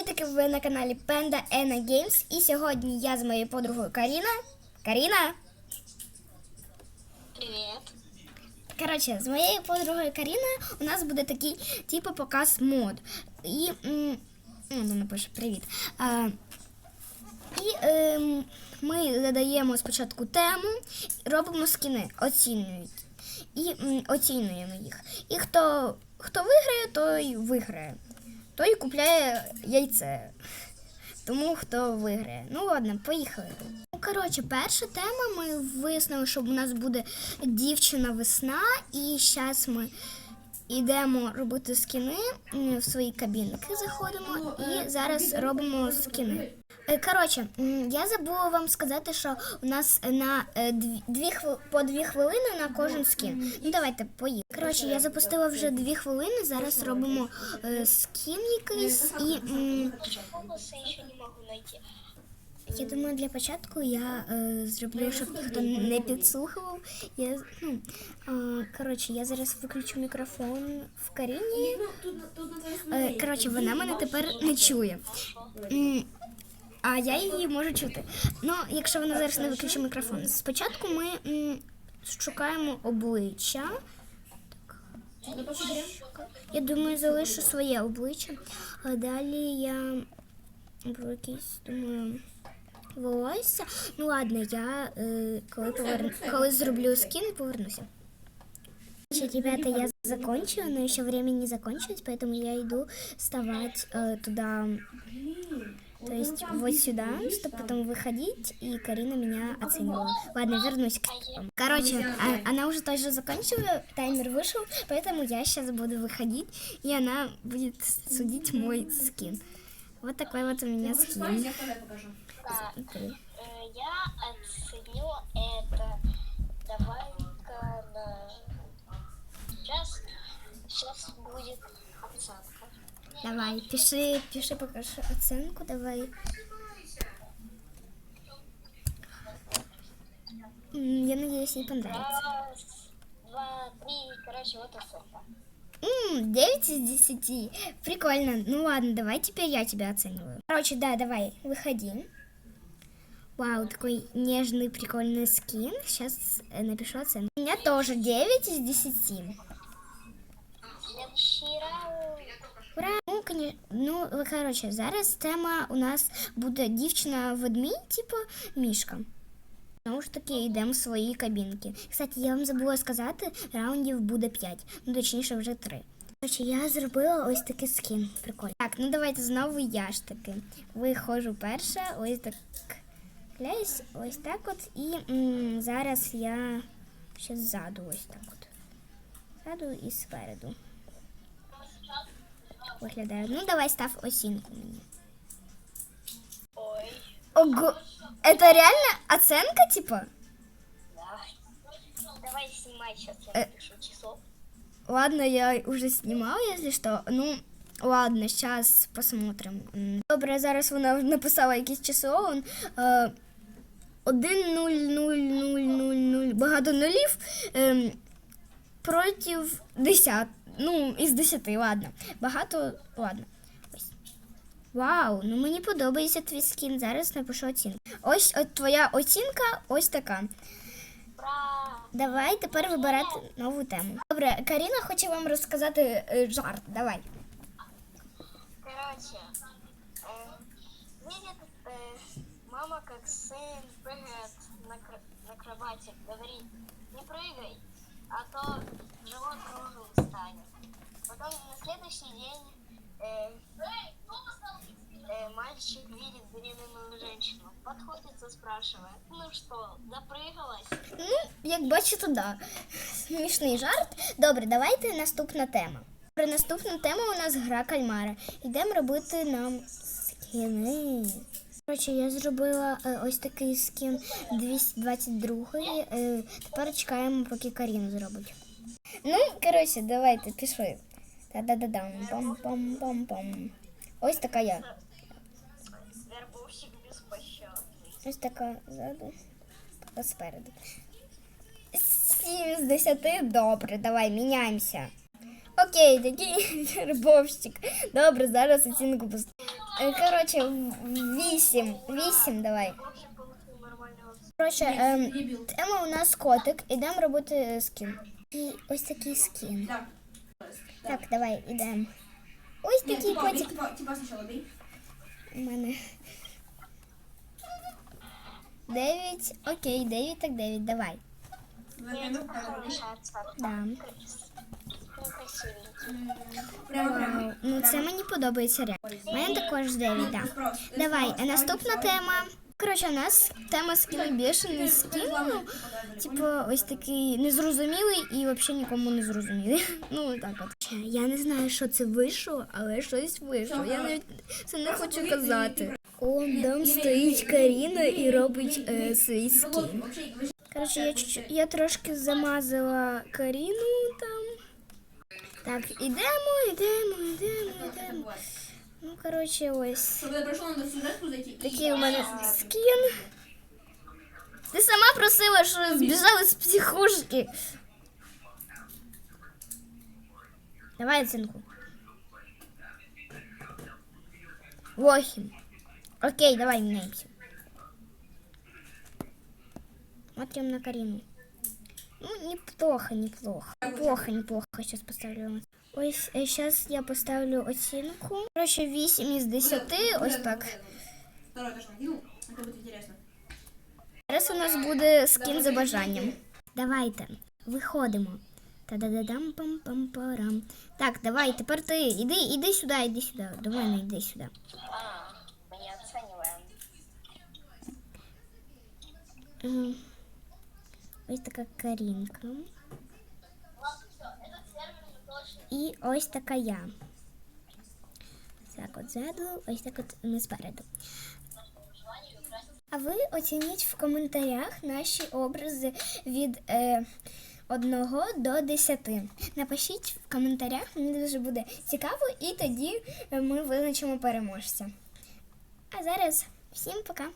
Привітики, ви на каналі Panda Ena Games. І сьогодні я з моєю подругою Каріна. Каріна. Привет. Коротше, з моєю подругою Каріною у нас буде такий типу показ мод. І м, ну, напише привіт. А, і ем, ми задаємо спочатку тему, робимо скіни, оцінюють. І м, оцінюємо їх. І хто, хто виграє, той виграє. Той купляє яйце. Тому хто виграє. Ну ладно, поїхали. Ну, коротше, перша тема. Ми вияснили, що у нас буде дівчина весна, і зараз ми йдемо робити скіни в свої кабінки. Заходимо і зараз робимо скіни. Е, Коротше, я забула вам сказати, що у нас на е, дві, по дві хвилини на кожен скін. Ну давайте поїхали. Коротше, я запустила вже дві хвилини. Зараз робимо е, скін якийсь і. я думаю, для початку я е, зроблю, щоб ніхто не підслухував. Я, ну, е, коротше, я зараз виключу мікрофон в Каріні. Е, коротше, вона мене тепер не чує. А я її можу чути. Ну, якщо вона зараз не виключить мікрофон. Спочатку ми м, шукаємо обличчя. Я думаю, залишу своє обличчя. А далі я або якийсь, думаю, волосся. Ну ладно, я е, коли поверну, коли зроблю скін, повернуся. Ребята, я закончила, но еще время не закончилось, поэтому я иду вставать э, туда, то есть вот сюда, чтобы потом выходить, и Карина меня оценивала. Ладно, вернусь к вам. Короче, а- она уже тоже закончила, таймер вышел, поэтому я сейчас буду выходить, и она будет судить мой скин. Вот такой вот у меня скин. Так, Окей. э, я оценю это. Давай-ка на... Сейчас, сейчас будет оценка. Давай, пиши, пиши пока что оценку, давай. Я надеюсь, ей понравится. Раз, два, три. Короче, вот оценка. М, 9 из 10. Прикольно. Ну ладно, давай теперь я тебя оцениваю. Короче, да, давай, выходи. Вау, такой нежный, прикольный скин. Сейчас напишу оценку. У меня тоже 9 из 10. Следующий раунд. Ну, коні... ну, коротше, зараз тема у нас буде дівчина ведмідь, типу мішка. Знову ж таки, йдемо в свої кабінки. Кстати, я вам забула сказати, раундів буде 5, ну точніше вже 3. Коротше, я зробила ось такий скін. Прикольно. Так, ну давайте знову я ж таки. Виходжу перша, ось так. Кляюсь, ось так от. І м, зараз я ще ззаду, ось так от. Ззаду і спереду виглядає. Ну, давай став оцінку мені. Ой, Ого, это реально оценка, типа? да. Давай снимай сейчас, Э. я напишу число. Ладно, я уже снимала, если что. Ну, ладно, сейчас посмотрим. М, Добре, зараз вона написала якесь число. Он, е, 1, 0, 0, 0, 0, 0, багато нулів ем, проти 10. Ну, із 10, ладно. Багато, ладно. Ось. Вау, ну мені подобається твій скін. Зараз напишу оцінку. Ось от твоя оцінка, ось така. Ура! Давай тепер вибирати нову тему. Добре, Каріна хоче вам розказати е, жарт. Давай. Короче, э, видит э, мама, как сын прыгает на, кр- на кровати, говорит, не прыгай, а то живот круглым станет. Потом на следующий день э, э, мальчик видит беременную женщину, подходит и спрашивает, ну что, допрыгалась? Ну, як бачите, да. Смішний жарт. Добре, давайте наступна тема. Добре, наступна тема у нас гра кальмара. Йдемо робити нам скіни. Коротше, я зробила е, ось такий скін 222. Е, тепер чекаємо, поки Каріна зробить. Ну, коротше, давайте, пішли. Та-да-да-дам, пам-пам-пам-пам. Ось така я. Вербовщик беспощадный. Ось така ззаду, така спереду. Сім з десяти, добре, давай міняємося. Окей, такий вербовщик. Добре, зараз оцінку поставимо. Е, Коротше, в- вісім. Вісім давай. Вообще получил нормального Коротше, ем, тема у нас котик. Ідемо робити е, скін. І ось такий скін. Так. Так, давай, ідемо. Ось Нет, такий котик типа, сначала бей. у мене. Дев'ять. Окей, дев'ять, так дев'ять, давай. Да. Ну. Прямо, прямо. Ну, це мені подобається реально. У мене також дев'ять, так. Давай, а наступна тема. Коротше, у нас тема скін бішений скін. ну, Типу, ось такий незрозумілий і взагалі нікому не зрозумілий. Ну, так от. Я не знаю, що це вийшло, але щось вийшло. Я навіть це не хочу казати. Он там стоїть Каріна і робить е, свій скін. Коротше, я, я трошки замазала Каріну там. Так, ідемо, ідемо, ідемо. зайти. и- Такий у мене скін. Ти сама просила, що збіжали з психушки. Давай оцінку. Восемь. Окей, давай меняемся. Смотрим на Карину. Ну, неплохо, неплохо. Неплохо, неплохо. Сейчас поставлю. Ось, сейчас я поставлю оцінку. Короче, 8 із 10, ось так. Второй тоже накинул. Это будет интересно. Зараз у нас буде скін за бажанням. Давайте, виходимо. Та-да-да-дам пам пам парам Так, давай, тепер ти. Іди, іди сюди, іди сюди. До мене йди сюди. А, не оцениваем. Ось така Карінка. І ось така я. Так, от ззаду, ось так от ми спереду. А ви оцініть в коментарях наші образи від е, 1 до 10. Напишіть в коментарях, мені дуже буде цікаво, і тоді ми визначимо переможця. А зараз всім пока!